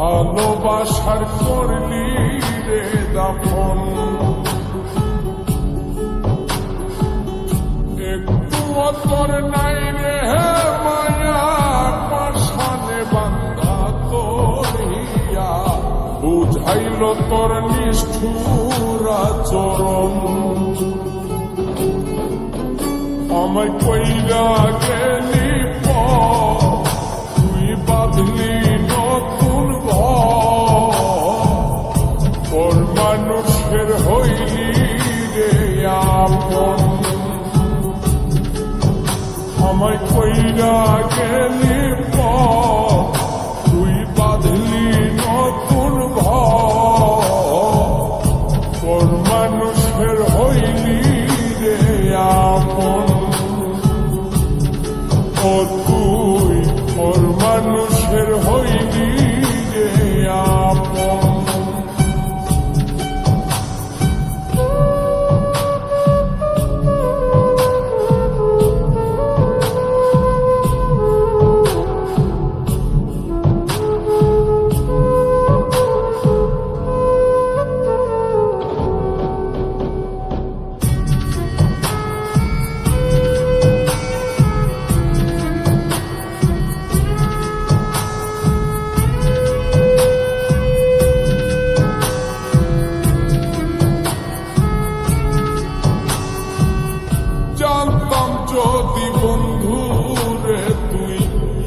ভালোবাসার করলি রে দাফন। একটু অতর নাই রে মায়া পাশানে বান্ধা তোর হিয়া বুঝাইল তোর নিষ্ঠুরা চরণ আমায় কইরা গেলি পর, তুই বাঁধলি আপন আমায় কইরা গেলি তুই বাঁধলি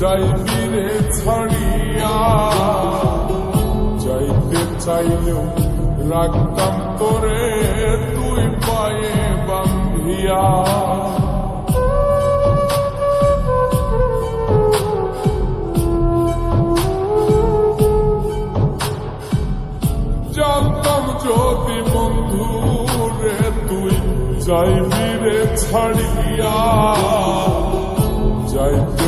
যাইবি রে ছাড়িয়া, যাইতে চাইলেও রাখতাম তোরে তুই পায়ে বান্ধিয়া। জানতাম যদি বন্ধু রে তুই যাইবি রে ছাড়িয়া, যাইতে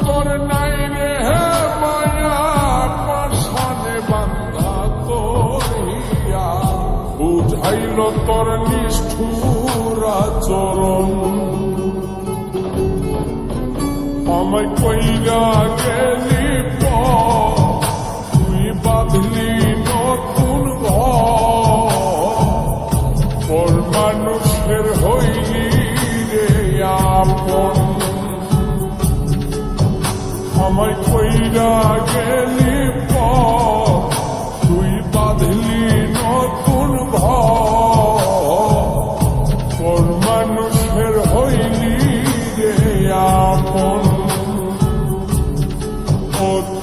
তোর নাই রে মায়া পাশানে বান্ধা তোর হিয়া বুঝাইল তোর নিষ্ঠুর Oh.